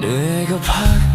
내가 파